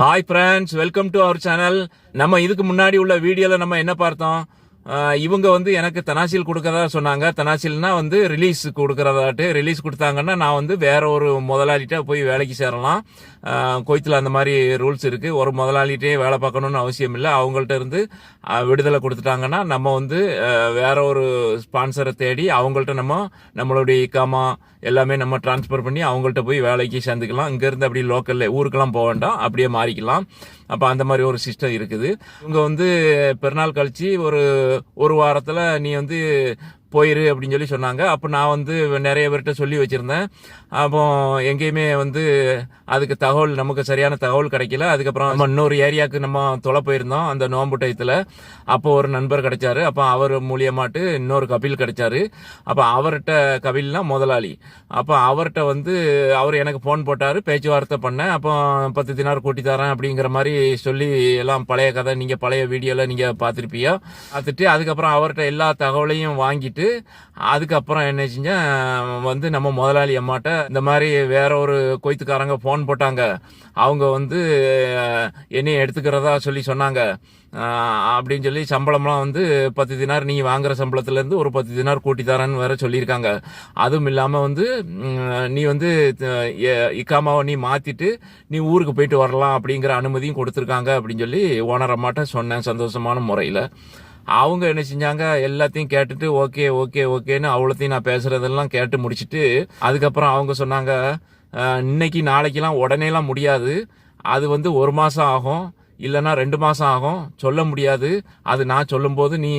Hi friends welcome to our channel நம்ம இதுக்கு முன்னாடி உள்ள வீடியோவில் நம்ம என்ன பார்த்தோம்? இவங்க வந்து எனக்கு தனாசில் கொடுக்கறதா சொன்னாங்க. தனாசில்னா வந்து ரிலீஸ் கொடுக்கறதாட்டு. ரிலீஸ் கொடுத்தாங்கன்னா நான் வந்து வேற ஒரு முதலாளிகிட்ட போய் வேலைக்கு சேரலாம். ஆஹ் அந்த மாதிரி ரூல்ஸ் இருக்கு. ஒரு முதலாளிகிட்டே வேலை பார்க்கணும்னு அவசியம் இல்லை. அவங்கள்ட்ட இருந்து விடுதலை கொடுத்துட்டாங்கன்னா நம்ம வந்து வேற ஒரு ஸ்பான்சரை தேடி அவங்கள்ட்ட நம்ம நம்மளுடைய இக்காமா எல்லாமே நம்ம டிரான்ஸ்ஃபர் பண்ணி அவங்கள்ட்ட போய் வேலைக்கு சேர்ந்துக்கலாம். இங்கேருந்து அப்படியே லோக்கல்ல ஊருக்கெல்லாம் போக வேண்டாம். அப்படியே மாறிக்கலாம். அப்போ அந்த மாதிரி ஒரு சிஸ்டம் இருக்குது. இவங்க வந்து பெருநாள் கழிச்சு ஒரு ஒரு வாரத்தில் நீ வந்து போயிரு அப்படின்னு சொல்லி சொன்னாங்க. அப்போ நான் வந்து நிறைய பேர்கிட்ட சொல்லி வச்சுருந்தேன். அப்போ எங்கேயுமே வந்து அதுக்கு தகவல் நமக்கு சரியான தகவல் கிடைக்கல. அதுக்கப்புறம் நம்ம இன்னொரு ஏரியாவுக்கு நம்ம தொலை போயிருந்தோம் அந்த நோம்பு டயத்தில். அப்போ ஒரு நண்பர் கிடைச்சாரு. அப்போ அவர் மூலியமாட்டு இன்னொரு கபில் கிடைச்சாரு. அப்போ அவர்கிட்ட கபில்னா முதலாளி. அப்போ அவர்கிட்ட வந்து அவர் எனக்கு ஃபோன் போட்டார் பேச்சுவார்த்தை பண்ணேன். அப்போ பத்து தினார் கூட்டி தரேன் அப்படிங்கிற மாதிரி சொல்லி எல்லாம் பழைய கதை நீங்கள் பழைய வீடியோவில் நீங்கள் பார்த்துருப்பியோ பார்த்துட்டு அதுக்கப்புறம் அவர்கிட்ட எல்லா தகவலையும் வாங்கிட்டு அதுக்கப்புறம் என்ன செஞ்சேன் வந்து நம்ம முதலாளி அம்மாட்ட இந்த மாதிரி வேற ஒரு கொய்த்துக்காரங்க ஃபோன் போட்டாங்க. அவங்க வந்து என்னையை எடுத்துக்கிறதா சொல்லி சொன்னாங்க. அப்படின்னு சொல்லி சம்பளம்லாம் வந்து பத்து தினார் நீ வாங்குற சம்பளத்துலேருந்து ஒரு பத்து தினார் கூட்டி தரேன்னு வேற சொல்லியிருக்காங்க. அதுவும் இல்லாமல் வந்து நீ வந்து இக்காமாவை நீ மாற்றிட்டு நீ ஊருக்கு போயிட்டு வரலாம் அப்படிங்கிற அனுமதியும் கொடுத்துருக்காங்க அப்படின்னு சொல்லி ஓனர் அம்மாட்ட சொன்னேன் சந்தோஷமான முறையில். அவங்க என்ன செஞ்சாங்க? எல்லாத்தையும் கேட்டுட்டு ஓகே ஓகே ஓகேன்னு அவ்வளோத்தையும் நான் பேசுறதெல்லாம் கேட்டு முடிச்சுட்டு அதுக்கப்புறம் அவங்க சொன்னாங்க இன்னைக்கு நாளைக்கெல்லாம் உடனேலாம் முடியாது. அது வந்து ஒரு மாதம் ஆகும். இல்லைன்னா ரெண்டு மாதம் ஆகும். சொல்ல முடியாது. அது நான் சொல்லும்போது நீ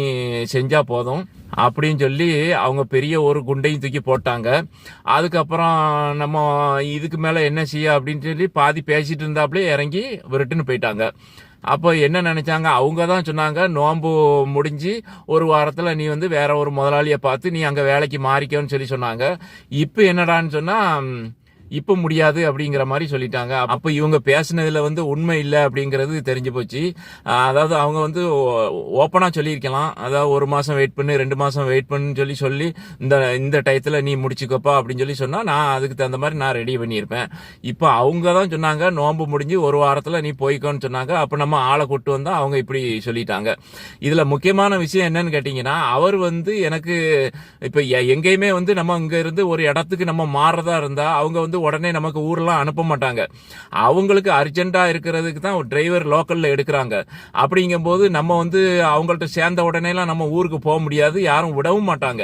செஞ்சா போதும். அப்படின்னு சொல்லி அவங்க பெரிய ஒரு குண்டையும் தூக்கி போட்டாங்க. அதுக்கப்புறம் நம்ம இதுக்கு மேலே என்ன செய்ய அப்படின்னு சொல்லி பாதி பேசிட்டு இருந்தாப்புலே இறங்கி விரட்டுன்னு போயிட்டாங்க. அப்போ என்ன நினைச்சாங்க? அவங்க தான் சொன்னாங்க நோன்பு முடிஞ்சு ஒரு வாரத்தில் நீ வந்து வேற ஒரு முதலாளியை பார்த்து நீ அங்கே வேலைக்கு மாறிக்கன்னு சொல்லி சொன்னாங்க. இப்போ என்னடான்னு சொன்னால் இப்போ முடியாது அப்படிங்கிற மாதிரி சொல்லிட்டாங்க. அப்போ இவங்க பேசுனதுல வந்து உண்மை இல்லை அப்படிங்கிறது தெரிஞ்சு போச்சு. அதாவது அவங்க வந்து ஓப்பனாக சொல்லியிருக்கலாம். அதாவது ஒரு மாதம் வெயிட் பண்ணு ரெண்டு மாதம் வெயிட் பண்ணுன்னு சொல்லி சொல்லி இந்த இந்த டயத்தில் நீ முடிச்சுக்கப்பா அப்படின்னு சொல்லி சொன்னால் நான் அதுக்கு தகுந்த மாதிரி நான் ரெடி பண்ணியிருப்பேன். இப்போ அவங்க தான் சொன்னாங்க நோன்பு முடிஞ்சு ஒரு வாரத்தில் நீ போய்க்கோன்னு சொன்னாங்க. அப்போ நம்ம ஆளை கூட்டு வந்தால் அவங்க இப்படி சொல்லிட்டாங்க. இதில் முக்கியமான விஷயம் என்னன்னு கேட்டிங்கன்னா அவர் வந்து எனக்கு இப்போ எங்கேயுமே வந்து நம்ம இங்கே இருந்து ஒரு இடத்துக்கு நம்ம மாறுறதா இருந்தால் அவங்க வந்து உடனே நமக்கு ஊர்லாம் அனுப்ப மாட்டாங்க. அவங்களுக்கு அர்ஜென்ட்டாக இருக்கிறதுக்கு தான் டிரைவர் லோக்கலில் எடுக்கிறாங்க. அப்படிங்கும்போது நம்ம வந்து அவங்கள்ட்ட சேர்ந்த உடனேலாம் நம்ம ஊருக்கு போக முடியாது யாரும் விடவும் மாட்டாங்க.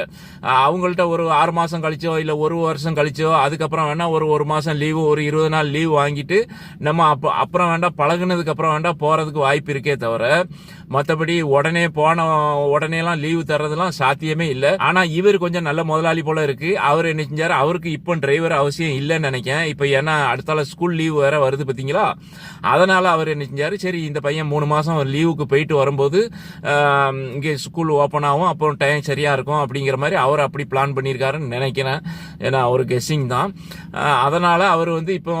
அவங்கள்ட்ட ஒரு ஆறு மாதம் கழிச்சோ இல்லை ஒரு வருஷம் கழிச்சோ அதுக்கப்புறம் வேணா ஒரு ஒரு மாதம் லீவு ஒரு இருபது நாள் லீவ் வாங்கிட்டு நம்ம அப்போ அப்புறம் வேண்டாம் பழகுனதுக்கு அப்புறம் வேண்டாம் போகிறதுக்கு வாய்ப்பு இருக்கே தவிர மற்றபடி உடனே போன உடனேலாம் லீவு தர்றதுலாம் சாத்தியமே இல்லை. ஆனால் இவர் கொஞ்சம் நல்ல முதலாளி போல இருக்கு. அவர் என்ன செஞ்சார்? அவருக்கு இப்போ டிரைவர் அவசியம் இல்லைன்னு நினைக்கேன் இப்போ ஏன்னா அடுத்தால ஸ்கூல் லீவ் வேற வருது பார்த்தீங்களா அதனால அவர் என்ன செஞ்சாரு? சரி இந்த பையன் மூணு மாசம் லீவுக்கு போயிட்டு வரும்போது இங்கே ஸ்கூல் ஓப்பன் ஆகும். அப்போ டைம் சரியா இருக்கும் அப்படிங்கிற மாதிரி அவர் அப்படி பிளான் பண்ணியிருக்காருன்னு நினைக்கிறேன். ஏன்னா அவர் கெஸ்ஸிங் தான். அதனால் அதனால அவர் வந்து இப்போ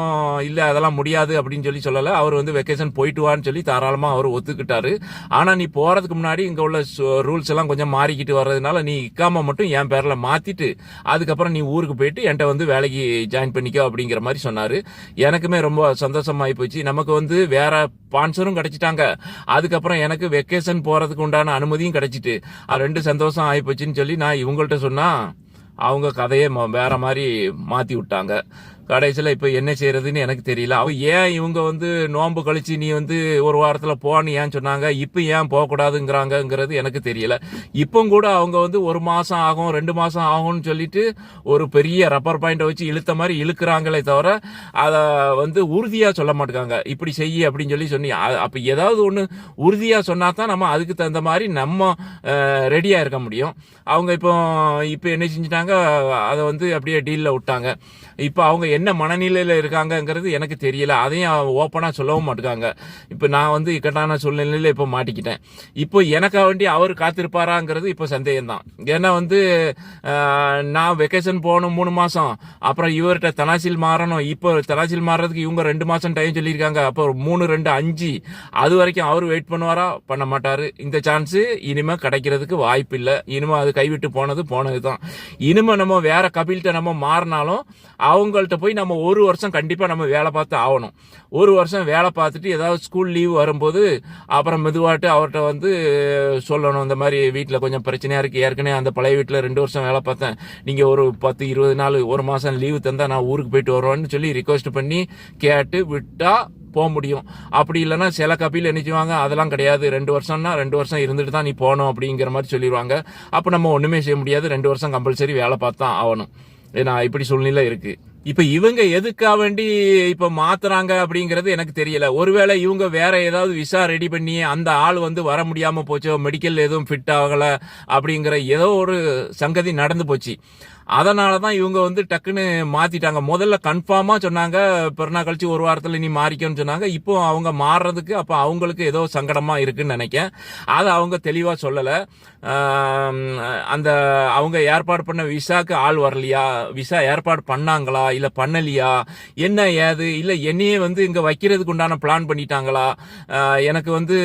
இல்லை அதெல்லாம் முடியாது அப்படின்னு சொல்லி சொல்லலை. அவர் வந்து வெக்கேஷன் போயிட்டு வான்னு சொல்லி தாராளமாக அவர் ஒத்துக்கிட்டாரு. ஆனால் நீ போகிறதுக்கு முன்னாடி இங்கே உள்ள ரூல்ஸ் எல்லாம் கொஞ்சம் மாறிக்கிட்டு வர்றதுனால நீ இக்காம மட்டும் என் பேரில் மாற்றிட்டு அதுக்கப்புறம் நீ ஊருக்கு போயிட்டு என்கிட்ட வந்து வேலைக்கு ஜாயின் பண்ணிக்கோ அப்படிங்கிற மாதிரி சொன்னார். எனக்குமே ரொம்ப சந்தோஷமாகி போச்சு. நமக்கு வந்து வேற ஸ்பான்சரும் கிடைச்சிட்டாங்க. அதுக்கப்புறம் எனக்கு வெக்கேஷன் போகிறதுக்கு உண்டான அனுமதியும் கிடைச்சிட்டு. அது ரெண்டு சந்தோஷம் ஆகிப்போச்சுன்னு சொல்லி நான் இவங்கள்ட்ட சொன்னா அவங்க கதையை ம- வேற மாதிரி மாற்றி விட்டாங்க. கடைசியில் இப்போ என்ன செய்யறதுன்னு எனக்கு தெரியல. அவ ஏன் இவங்க வந்து நோன்பு கழிச்சு நீ வந்து ஒரு வாரத்தில் போன்னு ஏன் சொன்னாங்க? இப்போ ஏன் போகக்கூடாதுங்கிறாங்கங்கிறது எனக்கு தெரியல. இப்போ கூட அவங்க வந்து ஒரு மாதம் ஆகும் ரெண்டு மாதம் ஆகும்னு சொல்லிட்டு ஒரு பெரிய ரப்பர் பாயிண்டை வச்சு இழுத்த மாதிரி இழுக்கிறாங்களே தவிர அதை வந்து உறுதியாக சொல்ல மாட்டாங்க. இப்படி செய்ய அப்படின்னு சொல்லி சொன்னி. அப்போ ஏதாவது ஒன்று உறுதியாக சொன்னா தான் நம்ம அதுக்கு தகுந்த மாதிரி நம்ம ரெடியாக இருக்க முடியும். அவங்க இப்போ இப்போ என்ன செஞ்சிட்டாங்க? அதை வந்து அப்படியே டீலில் விட்டாங்க. இப்போ அவங்க என்ன மனநிலையில் இருக்காங்கங்கிறது எனக்கு தெரியல. அதையும் ஓப்பனாக சொல்லவும் மாட்டுக்காங்க. இப்போ நான் வந்து இக்கட்டான சூழ்நிலையில் இப்போ மாட்டிக்கிட்டேன். இப்போ எனக்காக வேண்டி அவர் காத்திருப்பாராங்கிறது இப்போ சந்தேகம் தான் ஏன்னா வந்து நான் வெக்கேஷன் போகணும் மூணு மாதம் அப்புறம் இவர்கிட்ட தனாசில் மாறணும். இப்போ தனாசில் மாறுறதுக்கு இவங்க ரெண்டு மாதம் டைம் சொல்லியிருக்காங்க. அப்போ மூணு ரெண்டு அஞ்சு. அது வரைக்கும் அவர் வெயிட் பண்ணுவாரா? பண்ண மாட்டார். இந்த சான்ஸு இனிமேல் கிடைக்கிறதுக்கு வாய்ப்பு இல்லை. இனிமே அது கைவிட்டு போனது போனது தான் இனிமே நம்ம வேற கபில்கிட்ட நம்ம மாறினாலும் அவங்கள்ட்ட போய் நம்ம ஒரு வருஷம் கண்டிப்பாக நம்ம வேலை பார்த்து ஆகணும். ஒரு வருஷம் வேலை பார்த்துட்டு ஏதாவது ஸ்கூல் லீவ் வரும்போது அப்புறம் மெதுவாட்டு அவர்கிட்ட வந்து சொல்லணும். இந்த மாதிரி வீட்டில் கொஞ்சம் பிரச்சனையாக இருக்குது ஏற்கனவே அந்த பழைய வீட்டில் ரெண்டு வருஷம் வேலை பார்த்தேன். நீங்கள் ஒரு பத்து இருபது நாள் ஒரு மாதம் லீவு தந்தால் நான் ஊருக்கு போயிட்டு வருவேன்னு சொல்லி ரிக்வெஸ்ட் பண்ணி கேட்டு விட்டால் போக முடியும். அப்படி இல்லைன்னா சில கப்பியில் என்ன செய்வாங்க அதெல்லாம் கிடையாது. ரெண்டு வருஷம்னா ரெண்டு வருஷம் இருந்துட்டு தான் நீ போகணும் அப்படிங்கிற மாதிரி சொல்லிடுவாங்க. அப்போ நம்ம ஒன்றுமே செய்ய முடியாது. ரெண்டு வருஷம் கம்பல்சரி வேலை பார்த்தா ஆகணும். ஏன்னா இப்படி சூழ்நிலை இருக்குது இப்ப இவங்க எதுக்காக வேண்டி இப்ப மாத்துறாங்க அப்படிங்கறது எனக்கு தெரியல. ஒருவேளை இவங்க வேற ஏதாவது விசா ரெடி பண்ணி அந்த ஆள் வந்து வர முடியாம போச்சோ மெடிக்கல் எதுவும் ஃபிட் ஆகல அப்படிங்கிற ஏதோ ஒரு சங்கதி நடந்து போச்சு. அதனால தான் இவங்க வந்து டக்குன்னு மாத்திட்டாங்க. முதல்ல கன்ஃபார்மா சொன்னாங்க பிறனா கழிச்சு ஒரு வாரத்தில் நீ மாறிக்கணும்னு சொன்னாங்க. இப்போ அவங்க மாறுறதுக்கு அப்போ அவங்களுக்கு ஏதோ சங்கடமா இருக்குன்னு நினைக்கேன் அதை அவங்க தெளிவாக சொல்லலை. அந்த அவங்க ஏற்பாடு பண்ண விசாக்கு ஆள் வரலையா? விசா ஏற்பாடு பண்ணாங்களா? இல்லை பண்ணலையா? என்ன ஏது? இல்லை என்னையே வந்து இங்கே வைக்கிறதுக்கு உண்டான பிளான் பண்ணிட்டாங்களா? எனக்கு வந்து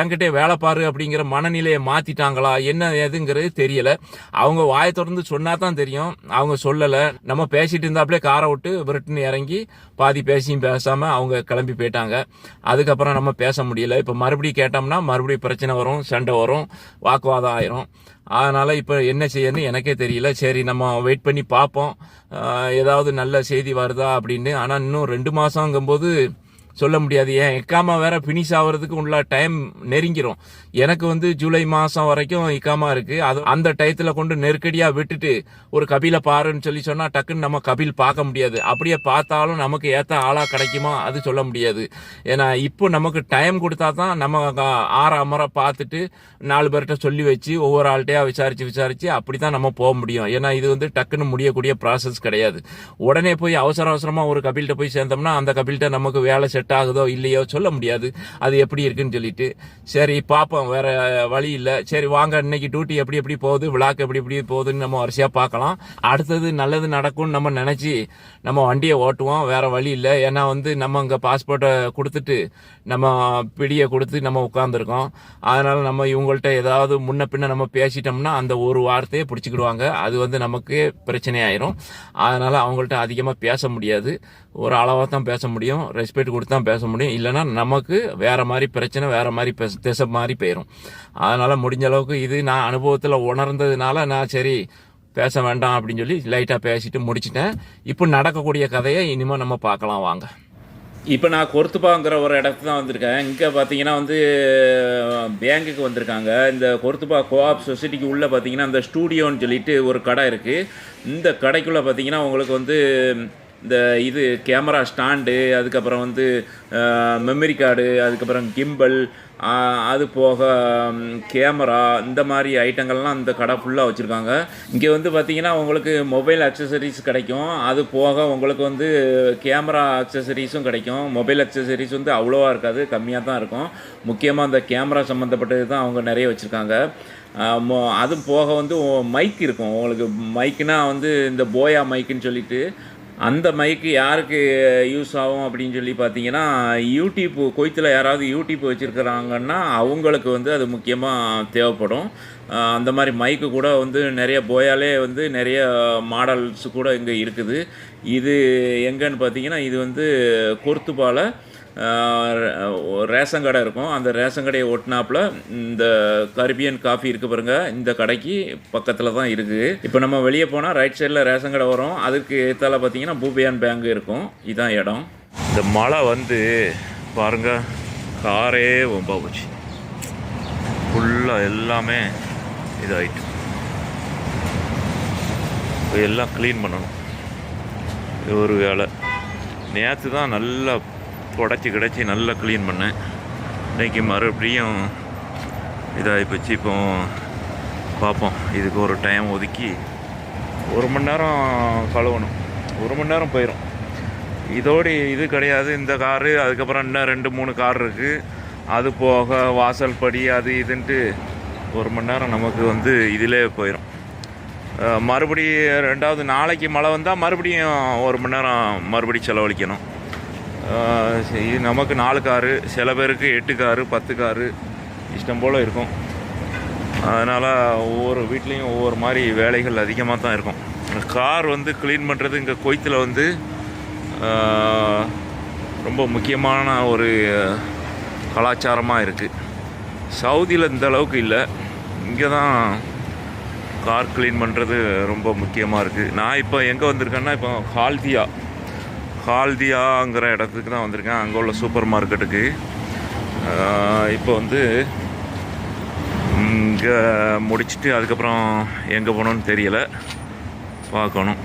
என்கிட்ட வேலை பாரு அப்படிங்கிற மனநிலையை மாத்திட்டாங்களா? என்ன ஏதுங்கிறது தெரியல. அவங்க வாயை திறந்து சொன்னா தான் தெரியும் தெரியும். அவங்க சொல்லலை. நம்ம பேசிட்டு இருந்தாப்லே காரை விட்டு விரட்டுன்னு இறங்கி பாதி பேசியும் பேசாமல் அவங்க கிளம்பி போயிட்டாங்க. அதுக்கப்புறம் நம்ம பேச முடியல. இப்போ மறுபடியும் கேட்டோம்னா மறுபடியும் பிரச்சனை வரும் சண்டை வரும் வாக்குவாதம் ஆயிரும். அதனால் இப்போ என்ன செய்யணும்னு எனக்கே தெரியல. சரி நம்ம வெயிட் பண்ணி பார்ப்போம். ஏதாவது நல்ல செய்தி வருதா அப்படின்னு. ஆனால் இன்னும் ரெண்டு மாதங்கும்போது சொல்ல முடியாது. ஏன்? எக்காமா வேற ஃபினிஷ் ஆகிறதுக்கு உள்ள டைம் நெருங்கிரும். எனக்கு வந்து ஜூலை மாசம் வரைக்கும் இக்காமா இருக்கு. அது அந்த டயத்துல கொண்டு நெருக்கடியா விட்டுட்டு ஒரு கபில பாருன்னு சொல்லி சொன்னா டக்குன்னு நம்ம கபில் பார்க்க முடியாது. அப்படியே பார்த்தாலும் நமக்கு ஏத்த ஆளா கிடைக்குமா? அது சொல்ல முடியாது. ஏன்னா இப்போ நமக்கு டைம் கொடுத்தா தான் நம்ம ஆறாம் ஆற அமர பார்த்துட்டு நாலு பேர்கிட்ட சொல்லி வச்சு ஒவ்வொரு ஆள்கிட்டயா விசாரிச்சு விசாரிச்சு அப்படித்தான் நம்ம போக முடியும். ஏன்னா இது வந்து டக்குன்னு முடியக்கூடிய ப்ராசஸ் கிடையாது. உடனே போய் அவசர அவசரமா ஒரு கபில்கிட்ட போய் சேர்ந்தோம்னா அந்த கபில்கிட்ட நமக்கு வேலை செட் ஆகுதோ இல்லையோ சொல்ல முடியாது. அது எப்படி இருக்குன்னு சொல்லிட்டு சரி பார்ப்போம் வேற வழி இல்லை. சரி வாங்க இன்னைக்கு டியூட்டி எப்படி எப்படி போகுது விழாக்கு எப்படி எப்படி போகுதுன்னு நம்ம வரிசையாக பார்க்கலாம். அடுத்தது நல்லது நடக்கும்னு நம்ம நினச்சி நம்ம வண்டியை ஓட்டுவோம் வேற வழி இல்லை. ஏன்னா வந்து நம்ம அங்கே பாஸ்போர்ட்டை கொடுத்துட்டு நம்ம பிடியை கொடுத்து நம்ம உட்காந்துருக்கோம் அதனால நம்ம இவங்கள்ட்ட ஏதாவது முன்ன பின்ன நம்ம பேசிட்டோம்னா அந்த ஒரு வார்த்தையை பிடிச்சிக்கிடுவாங்க. அது வந்து நமக்கு பிரச்சனையாயிரும். அதனால அவங்கள்ட்ட அதிகமாக பேச முடியாது. ஒரு அளவாக தான் பேச முடியும் ரெஸ்பெக்ட் கொடுத்து தான் பேச முடியும். இல்லைன்னா நமக்கு வேறு மாதிரி பிரச்சனை வேறு மாதிரி பேச- திசை மாதிரி போயிடும் அதனால் முடிஞ்ச அளவுக்கு இது நான் அனுபவத்தில் உணர்ந்ததுனால நான் சரி பேச வேண்டாம் அப்படின்னு சொல்லி லைட்டாக பேசிட்டு முடிச்சிட்டேன். இப்போ நடக்கக்கூடிய கதையை இனிமேல் நம்ம பார்க்கலாம் வாங்க. இப்போ நான் கொர்த்துப்பாங்கிற ஒரு இடத்துக்கு தான் வந்திருக்கேன். இங்கே பார்த்தீங்கன்னா வந்து பேங்குக்கு வந்திருக்காங்க. இந்த கொர்த்துப்பா கோஆப் சொசைட்டிக்கு உள்ளே பார்த்தீங்கன்னா இந்த ஸ்டூடியோன்னு சொல்லிட்டு ஒரு கடை இருக்குது இந்த கடைக்குள்ளே பார்த்தீங்கன்னா உங்களுக்கு வந்து இந்த இது கேமரா ஸ்டாண்டு அதுக்கப்புறம் வந்து மெமரி கார்டு அதுக்கப்புறம் கிம்பல் அது போக கேமரா இந்த மாதிரி ஐட்டங்கள்லாம் இந்த கடை ஃபுல்லாக வச்சுருக்காங்க. இங்கே வந்து பார்த்திங்கன்னா உங்களுக்கு மொபைல் அக்சசரிஸ் கிடைக்கும். அது போக உங்களுக்கு வந்து கேமரா அக்சசரிஸும் கிடைக்கும். மொபைல் அக்சசரிஸ் வந்து அவ்வளோவா இருக்காது கம்மியாக தான் இருக்கும். முக்கியமாக அந்த கேமரா சம்மந்தப்பட்டது தான் அவங்க நிறைய வச்சுருக்காங்க. அது போக வந்து மைக் இருக்கும். உங்களுக்கு மைக்குனா வந்து இந்த போயா மைக்குன்னு சொல்லிட்டு அந்த மைக்கு யாருக்கு யூஸ் ஆகும் அப்படின்னு சொல்லி பார்த்தீங்கன்னா யூடியூப் கொய்த்தில் யாராவது யூடியூப் வச்சுருக்கிறாங்கன்னா அவங்களுக்கு வந்து அது முக்கியமாக தேவைப்படும். அந்த மாதிரி மைக்கு கூட வந்து நிறைய போயாலே வந்து நிறைய மாடல்ஸ் கூட இங்கே இருக்குது. இது எங்கன்னு பார்த்தீங்கன்னா இது வந்து கொர்த்துபாலை ரேஷன் கடை இருக்கும். அந்த ரேஷன் கடையை ஒட்டினாப்புல இந்த கரிபியன் காஃபி இருக்கு பாருங்க. இந்த கடைக்கு பக்கத்தில் தான் இருக்குது இப்போ நம்ம வெளியே போனால் ரைட் சைடில் ரேஷன் கடை வரும். அதுக்கு எத்தால பார்த்தீங்கன்னா பூபியான் பேங்க் இருக்கும். இதுதான் இடம். இந்த மழை வந்து பாருங்க காரே ரொம்ப போச்சு. ஃபுல்லாக எல்லாமே இதாயிட்டு. எல்லாம் க்ளீன் பண்ணணும். ஒரு வேலை. நேற்று தான் நல்லா புடச்சி கிடச்சி நல்லா க்ளீன் பண்ணேன். இன்றைக்கி மறுபடியும் இதாகி போச்சு. இப்போ பார்ப்போம் இதுக்கு ஒரு டைம் ஒதுக்கி ஒரு மணி நேரம் கழுவணும். ஒரு மணி நேரம் போயிடும் இதோடு இது கிடையாது. இந்த காரு அதுக்கப்புறம் இன்னும் ரெண்டு மூணு கார் இருக்குது அது போக வாசல் படி அது இதுன்ட்டு ஒரு மணி நேரம் நமக்கு வந்து இதிலே போயிடும் மறுபடி ரெண்டாவது நாளைக்கு மழை வந்தால் மறுபடியும் ஒரு மணி நேரம் மறுபடியும் செலவழிக்கணும். நமக்கு நாலு காரு சில பேருக்கு எட்டு காரு பத்து காரு இஷ்டம் போல் இருக்கும். அதனால் ஒவ்வொரு வீட்லேயும் ஒவ்வொரு மாதிரி வேலைகள் அதிகமாக தான் இருக்கும். கார் வந்து க்ளீன் பண்ணுறது இங்கே கொய்த்தில் வந்து ரொம்ப முக்கியமான ஒரு கலாச்சாரமாக இருக்குது சவுதியில் இந்த அளவுக்கு இல்லை. இங்கே தான் கார் க்ளீன் பண்ணுறது ரொம்ப முக்கியமாக இருக்குது நான் இப்போ எங்கே வந்திருக்கேன்னா இப்போ ஹால்தியா ஹால்தியாங்கிற இடத்துக்கு தான் வந்திருக்கேன். அங்கே உள்ள சூப்பர் மார்க்கெட்டுக்கு. இப்போ வந்து இங்கே முடிச்சுட்டு அதுக்கப்புறம் எங்கே போகணுன்னு தெரியலை. பார்க்கணும்.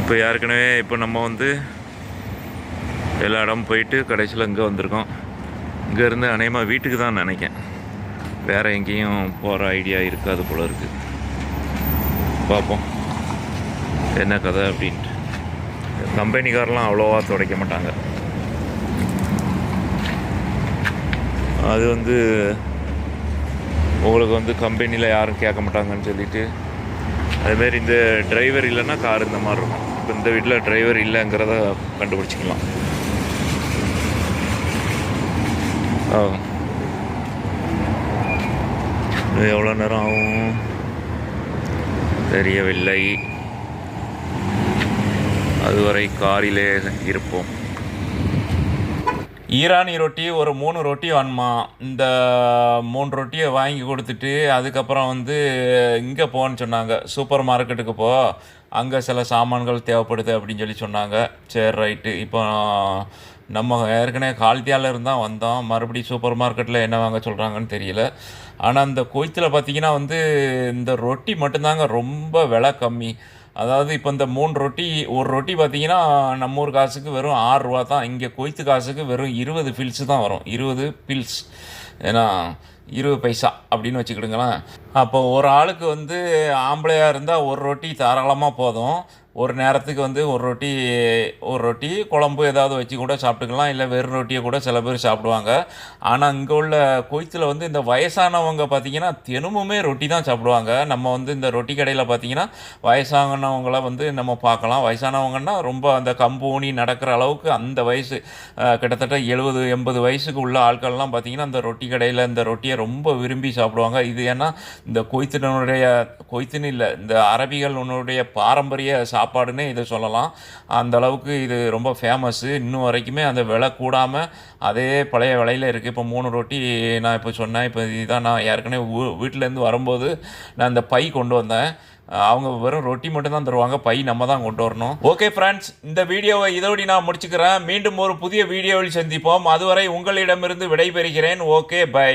இப்போ ஏற்கனவே இப்போ நம்ம வந்து எல்லா இடமும் போயிட்டு கடைசியில் இங்கே வந்திருக்கோம். இங்கேருந்து அநேகமாக வீட்டுக்கு தான் நினைக்கேன். வேறு எங்கேயும் போகிற ஐடியா இருக்காது போல இருக்குது பார்ப்போம். என்ன கதை அப்படின்ட்டு. கம்பெனிக்காரெலாம் அவ்வளோவா துடைக்க மாட்டாங்க. அது வந்து உங்களுக்கு வந்து கம்பெனியில் யாரும் கேட்க மாட்டாங்கன்னு சொல்லிட்டு அதுமாரி இந்த டிரைவர் இல்லைன்னா கார் இந்த மாதிரி இருக்கும். இப்போ இந்த வீட்டில் டிரைவர் இல்லைங்கிறத கண்டுபிடிச்சிக்கலாம். ஆ. இது எவ்வளோ நேரம் ஆகும்? தெரியவில்லை. அதுவரை காரிலே இருப்போம். ஈரானி ரொட்டி ஒரு மூணு ரொட்டி வாங்கம்மா இந்த மூணு ரொட்டியை வாங்கி கொடுத்துட்டு அதுக்கப்புறம் வந்து இங்கே போன்னு சொன்னாங்க. சூப்பர் மார்க்கெட்டுக்கு போ. அங்கே சில சாமான்கள் தேவைப்படுது அப்படின்னு சொல்லி சொன்னாங்க. சரி ரைட்டு. இப்போ நம்ம ஏற்கனவே கால்தியாவில் இருந்தால் வந்தோம். மறுபடியும் சூப்பர் மார்க்கெட்டில் என்ன வாங்க சொல்கிறாங்கன்னு தெரியல. ஆனால் இந்த கொய்த்தில் பார்த்திங்கன்னா வந்து இந்த ரொட்டி மட்டும்தாங்க ரொம்ப விலை கம்மி. அதாவது இப்போ இந்த மூணு ரொட்டி ஒரு ரொட்டி பார்த்தீங்கன்னா நம்ம ஊர் காசுக்கு வெறும் ஆறு ரூபா தான். இங்கே கொய்த்து காசுக்கு வெறும் இருபது பில்ஸ் தான் வரும். இருபது பில்ஸ் ஏன்னா இருபது பைசா அப்படின்னு வச்சுக்கிடுங்களேன். அப்போ ஒரு ஆளுக்கு வந்து ஆம்பளையாக இருந்தால் ஒரு ரொட்டி தாராளமாக போதும். ஒரு நேரத்துக்கு வந்து ஒரு ரொட்டி ஒரு ரொட்டி குழம்பு ஏதாவது வச்சு கூட சாப்பிட்டுக்கலாம். இல்லை வெறும் ரொட்டியை கூட சில பேர் சாப்பிடுவாங்க. ஆனால் இங்கே உள்ள கொய்த்தில் வந்து இந்த வயசானவங்க பார்த்தீங்கன்னா தினமுமே ரொட்டி தான் சாப்பிடுவாங்க. நம்ம வந்து இந்த ரொட்டி கடையில் பார்த்தீங்கன்னா வயசானவங்கள வந்து நம்ம பார்க்கலாம். வயசானவங்கன்னா ரொம்ப அந்த கம்பு ஊனி நடக்கிற அளவுக்கு அந்த வயசு கிட்டத்தட்ட எழுபது எண்பது வயசுக்கு உள்ள ஆட்கள்லாம் பார்த்திங்கன்னா அந்த ரொட்டி கடையில் இந்த ரொட்டியை ரொம்ப விரும்பி சாப்பிடுவாங்க. இது ஏன்னா இந்த கொய்த்தினுடைய கொய்த்துன்னு இல்லை இந்த அரபிகள் உன்னுடைய பாரம்பரிய சாப்பாடுன்னே இதை சொல்லலாம். அந்த அளவுக்கு இது ரொம்ப ஃபேமஸ்ஸு இன்னும் வரைக்குமே அந்த விலை கூடாமல் அதே பழைய விலையில் இருக்குது இப்போ மூணு ரொட்டி நான் இப்போ சொன்னேன். இப்போ இதுதான் நான் ஏற்கனவே ஊ வீட்டிலேருந்து வரும்போது நான் இந்த பை கொண்டு வந்தேன். அவங்க வெறும் ரொட்டி மட்டும் தான் தருவாங்க. பை நம்ம தான் கொண்டு வரணும். ஓகே ஃப்ரெண்ட்ஸ் இந்த வீடியோவை இதோடி நான் முடிச்சுக்கிறேன். மீண்டும் ஒரு புதிய வீடியோவில் சந்திப்போம். அதுவரை உங்களிடமிருந்து விடைபெறுகிறேன். Okay bye